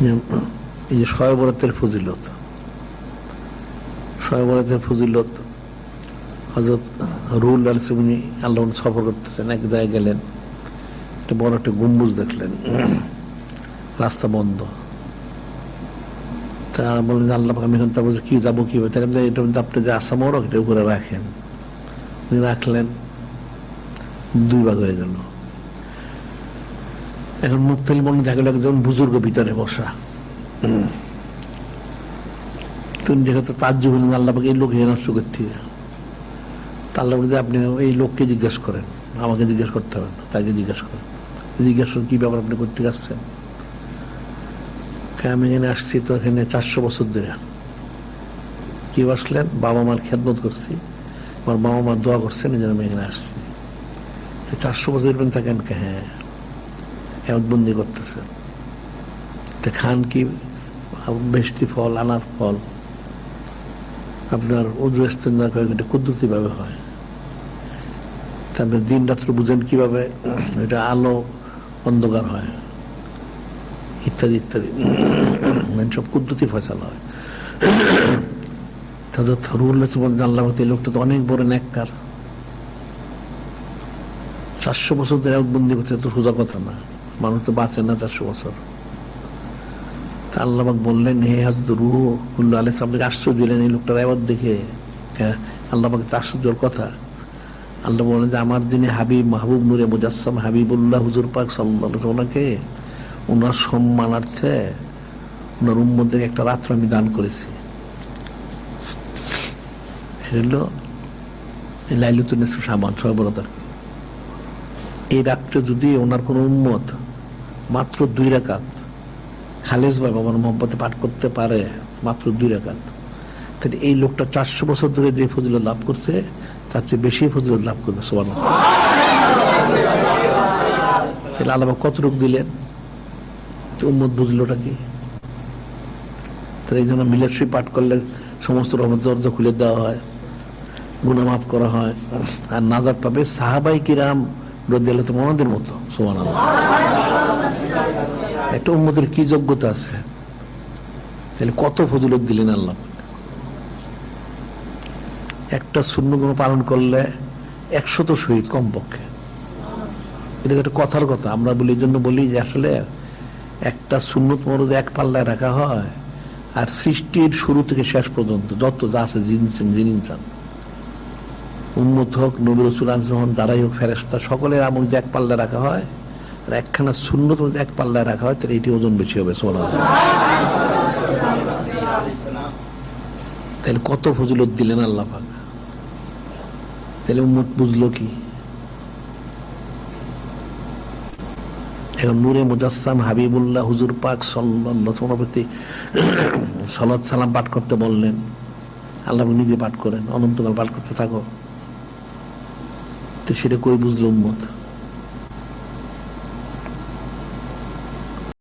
এই যে শয়বরাতের ফজিলত শয়বরাতের ফজিলত হজরত রুল আল উনি আল্লাহ সফর করতেছেন, এক জায়গায় গেলেন, একটা বড় একটা গম্বুজ দেখলেন, রাস্তা বন্ধ। তা বললেন আল্লাহ আমি এখন তারপর কি যাব কি হবে তাহলে এটা আপনি যে আসাম ওরক, এটা উপরে রাখেন। উনি রাখলেন, দুই ভাগ হয়ে গেল। এখন মুক্তালি মনে দেখা গেল একজন বুজুর্গ ভিতরে বসা। তুমি দেখে তো তার জীবন আল্লাহ পাকে এই লোক নষ্ট করতে আল্লাহ বলে যে আপনি এই লোককে জিজ্ঞেস করেন আমাকে জিজ্ঞেস করতে হবে না তাকে জিজ্ঞেস করেন। জিজ্ঞেস করেন কি ব্যাপার আপনি করতে আসছেন? আমি এখানে আসছি তো এখানে চারশো বছর ধরে। কি আসলেন বাবা মার খেদমত করছি আমার বাবা মা দোয়া করছেন এই জন্য আমি এখানে আসছি। চারশো বছর থাকেন হ্যাঁ। বন্দি করতেছে। তো খান কি বেশি ফল, আনার ফল? আপনার উজু ইস্তেঞ্জা কয়েকটা কুদ্দুতি ভাবে হয়। তারপরে দিন রাত্র বুঝেন কীভাবে এটা আলো, অন্ধকার হয়। ইত্যাদি ইত্যাদি। মানে সব কুদ্দুতি ফয়সালা হয়। তাদের থরুল জানলাম এই লোকটা তো অনেক বড় নেককার চারশো বছর ধরে বন্দি করছে তো সোজা কথা না। মানুষ তো বাঁচে না চারশো বছর। তা আল্লাহবাক বললেন, হে হাজদ রুহ আলহ আপনাকে আশ্চর্য দিলেন এই লোকটার এবার দেখে। হ্যাঁ আশ্চর্যর কথা। আল্লাহ যে, আমার যিনি হাবিব, মাহবুব নুরে মুজাসম হাবিবুল্লাহ হুজুর পাক সাল্লাহ ওনাকে, ওনার সম্মানার্থে ওনার উম্মদের একটা রাত্র আমি দান করেছি। সাবান সর্বরতার এই রাত্রে যদি ওনার কোন উম্মত মাত্র দুই রাকাত। খালেজ ভাবে আমার মোহাম্মতে পাঠ করতে পারে মাত্র দুই রাকাত। তাহলে এই লোকটা চারশো বছর ধরে যে ফজিলত লাভ করছে, তার চেয়ে বেশি ফজিলত লাভ করবে সোমান তাহলে আলাবা কত রোগ দিলেন? উম্মত বুঝলোটা কি? তাহলে এই জন্য মিলাশ্রী পাঠ করলে সমস্ত রহমত দরজা খুলে দেওয়া হয় গুণা মাফ করা হয়, আর নাজাদ পাবে সাহাবাই কিরাম রদিয়াল তোমাদের মতো সোমান একটা উম্মতের কি যোগ্যতা আছে? তাহলে কত ফজিলত দিলেন আল্লাহ? একটা শূন্য গুণ পালন করলে একশত শহীদ কমপক্ষে। এটা একটা কথার কথা। আমরা বলি জন্য বলি যে আসলে একটা শূন্যত মরদ এক পাল্লায় রাখা হয় আর সৃষ্টির শুরু থেকে শেষ পর্যন্ত যত যা আছে জিনছেন জিনিস উন্মত হোক, নবী রসুল যখন যারাই হোক ফেরেস্তা সকলের আমল এক পাল্লা রাখা হয় আর একখানা শূন্যত এক পাল্লায় রাখা হয়, তাহলে এটি ওজন বেশি হবে সোনা তাহলে কত ফজিলত দিলেন আল্লাহ পাক? তাহলে উম্মত বুঝলো কি? এখন নূরে মুজাসসাম হাবিবুল্লাহ হুজুর পাক সল্লাতি সলাদ সালাম পাঠ করতে বললেন। আল্লাহ নিজে পাঠ করেন, অনন্তকাল পাঠ করতে থাকো। তো সেটা কই বুঝলো উম্মত?